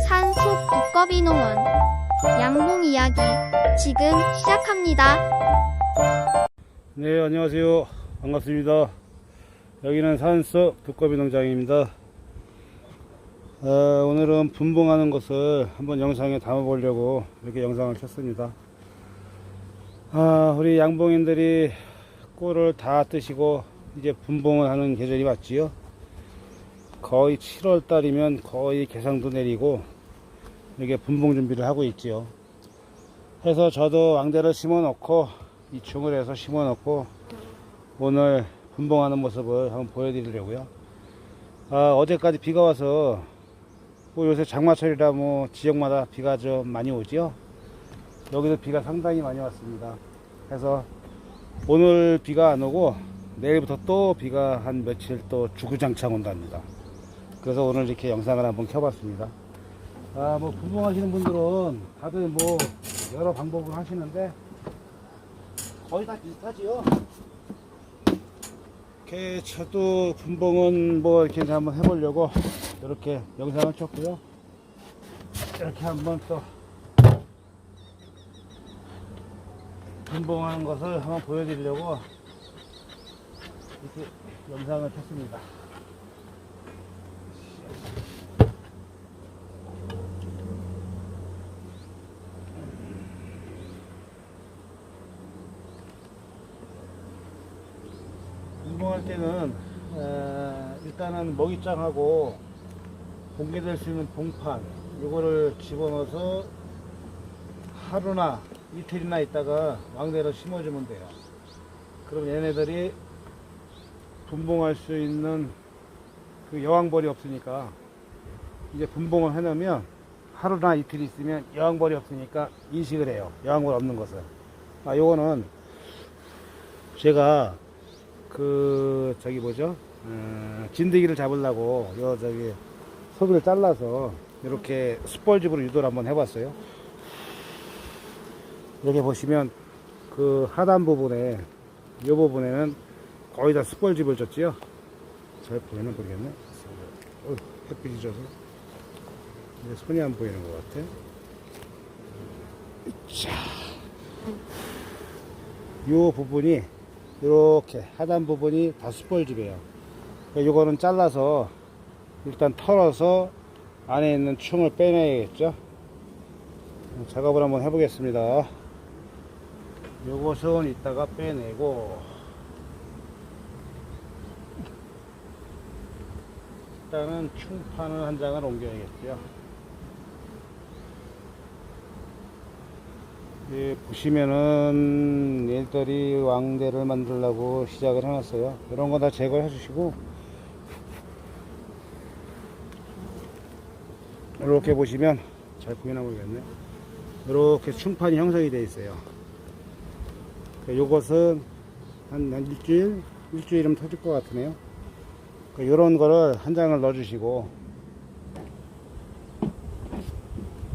산속 두꺼비 농원 양봉 이야기 지금 시작합니다. 네, 안녕하세요. 반갑습니다. 여기는 산속 두꺼비 농장입니다. 어, 오늘은 분봉하는 것을 한번 영상에 담아보려고 이렇게 영상을 켰습니다. 아, 우리 양봉인들이 꿀을 다 뜨시고 이제 분봉을 하는 계절이 왔지요. 거의 7월 달이면 거의 개상도 내리고 이렇게 분봉 준비를 하고 있지요. 해서 저도 왕대를 심어 놓고 이충을 해서 심어 놓고 오늘 분봉하는 모습을 한번 보여드리려고요. 아, 어제까지 비가 와서 뭐 요새 장마철이라 뭐 지역마다 비가 좀 많이 오지요. 여기도 비가 상당히 많이 왔습니다. 그래서 오늘 비가 안 오고 내일부터 또 비가 한 며칠 또 주구장창 온답니다. 그래서 오늘 이렇게 영상을 한번 켜봤습니다. 아, 뭐 분봉하시는 분들은 다들 뭐 여러 방법을 하시는데 거의 다 비슷하지요. 이렇게 저도 분봉은 뭐 이렇게 한번 해보려고 이렇게 영상을 켰고요. 이렇게 한번 또 분봉하는 것을 한번 보여드리려고 이렇게 영상을 켰습니다. 운동할 때는 에, 일단은 먹이장하고 공개될 수 있는 봉판 이거를 집어넣어서 하루나 이틀이나 있다가 왕대로 심어주면 돼요. 그럼 얘네들이 분봉할 수 있는 그 여왕벌이 없으니까 이제 분봉을 해놓으면 하루나 이틀 있으면 여왕벌이 없으니까 인식을 해요. 여왕벌 없는 것을. 아, 요거는 제가 그 저기 뭐죠? 어, 진드기를 잡으려고 요 저기 소비를 잘라서 이렇게 숯벌집으로 유도를 한번 해봤어요. 여기 보시면 그 하단 부분에 이 부분에는 거의 다 숯벌집을 줬지요? 잘 보이나 모르겠네. 어, 햇빛이 져서. 이제 손이 안 보이는 것 같아. 자, 요 부분이 이렇게 하단 부분이 다 숯벌집이에요. 이거는 잘라서 일단 털어서 안에 있는 충을 빼내야겠죠. 작업을 한번 해보겠습니다. 요것은 이따가 빼내고 일단은 충판을 한 장을 옮겨야겠죠. 예, 보시면은 얘들이 왕대를 만들려고 시작을 해놨어요. 이런 거 다 제거해 주시고 이렇게 보시면 잘 보이나 모르겠네. 이렇게 충판이 형성이 되어 있어요. 요것은 한, 한 일주일, 일주일이면 터질 것 같으네요. 이런 거를 한 장을 넣어 주시고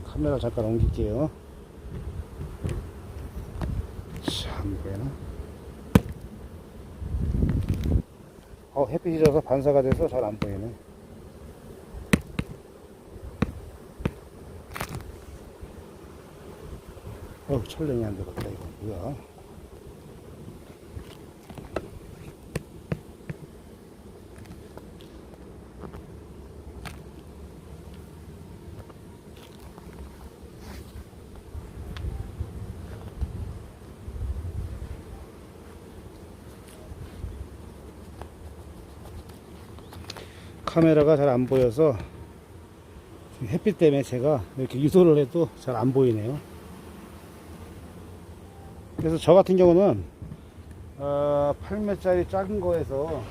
카메라 잠깐 옮길게요. 참 보이나? 어 햇빛이 져서 반사가 돼서 잘 안 보이네. 어 촬영이 안 되겠다 이거 뭐야? 카메라가 잘 안 보여서 햇빛 때문에 제가 이렇게 유도를 해도 잘 안 보이네요. 그래서 저 같은 경우는 어, 8m짜리 작은 거에서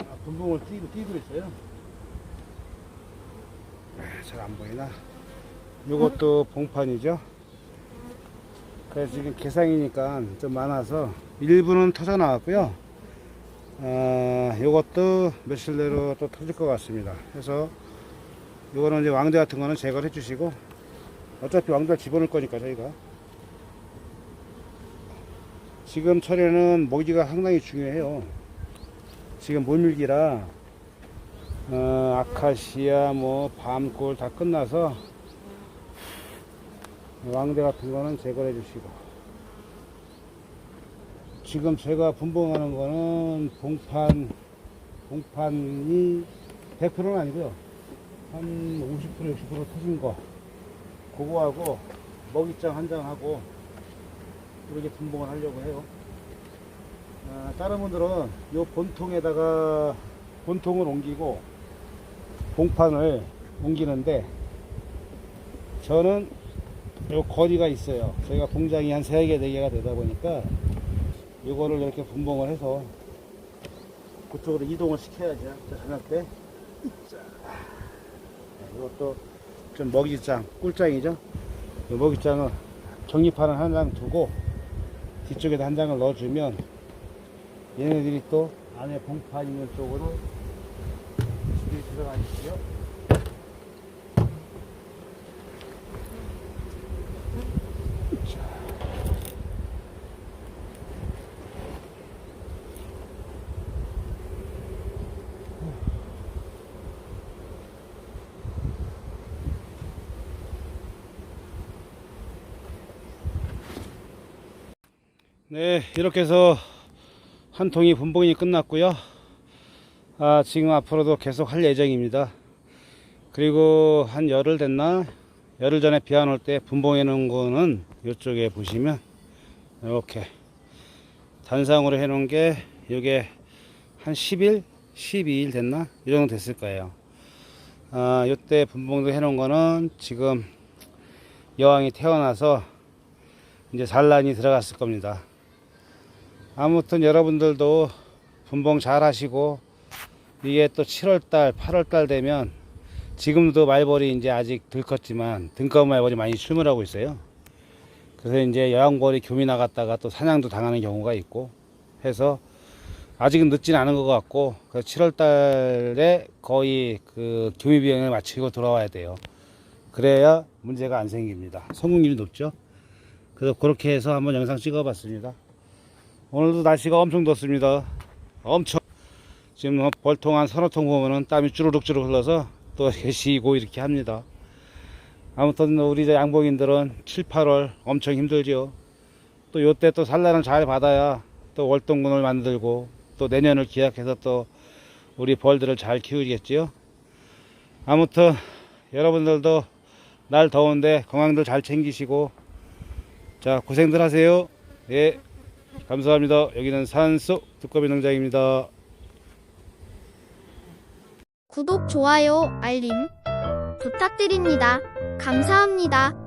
아, 분봉을 띄고, 띄고 있어요. 잘 안 보이나? 요것도 봉판이죠. 그래서 지금 개상이니까 좀 많아서 일부는 터져 나왔고요. 아, 요것도 며칠 내로 또 터질 것 같습니다. 그래서 요거는 이제 왕대 같은 거는 제거를 해주시고 어차피 왕대 집어넣을 거니까 저희가 지금 철에는 모기가 상당히 중요해요. 지금 물밀기라 어, 아카시아 뭐 밤골 다 끝나서 왕대 같은 거는 제거해 주시고 지금 제가 분봉하는 거는 봉판 봉판이 100%는 아니고요. 한 50% 60% 터진 거. 그거하고 먹이장 한 장하고 이렇게 분봉을 하려고 해요. 아, 다른 분들은 요 본통에다가 본통을 옮기고 봉판을 옮기는데 저는 요 거리가 있어요. 저희가 공장이 한 3개, 4개가 되다 보니까 요거를 이렇게 분봉을 해서 그쪽으로 이동을 시켜야죠. 자, 저녁 때. 자, 이것도 좀 먹이장, 꿀장이죠. 이 먹이장을 정립하는 한장 두고 뒤쪽에다 한 장을 넣어주면 얘네들이 또 안에 봉판 있는 쪽으로 들어가니까 네, 이렇게 해서 한 통이 분봉이 끝났고요. 아, 지금 앞으로도 계속 할 예정입니다. 그리고 한 열흘 됐나? 열흘 전에 비 안 올 때 분봉해 놓은 거는 이쪽에 보시면 이렇게 단상으로 해 놓은 게 이게 한 10일, 12일 됐나? 이 정도 됐을 거예요. 아, 요때 분봉도 해 놓은 거는 지금 여왕이 태어나서 이제 산란이 들어갔을 겁니다. 아무튼 여러분들도 분봉 잘 하시고 이게 또 7월달, 8월달 되면 지금도 말벌이 이제 아직 들컸지만 등꺼운 말벌이 많이 출몰하고 있어요. 그래서 이제 여왕벌이 교미 나갔다가 또 사냥도 당하는 경우가 있고 해서 아직은 늦진 않은 것 같고 그래서 7월달에 거의 그 교미 비행을 마치고 돌아와야 돼요. 그래야 문제가 안 생깁니다. 성공률이 높죠. 그래서 그렇게 해서 한번 영상 찍어 봤습니다. 오늘도 날씨가 엄청 덥습니다. 엄청. 지금 뭐 벌통 한 서너 통 보면은 땀이 주르륵주르 흘러서 또 이렇게 쉬고 이렇게 합니다. 아무튼 우리 저 양봉인들은 7, 8월 엄청 힘들죠. 또 요때 또 산란을 잘 받아야 또 월동군을 만들고 또 내년을 기약해서 또 우리 벌들을 잘 키우겠지요. 아무튼 여러분들도 날 더운데 건강들 잘 챙기시고 자 고생들 하세요. 예. 감사합니다. 여기는 산속 두꺼비 농장입니다. 구독, 좋아요, 알림 부탁드립니다. 감사합니다.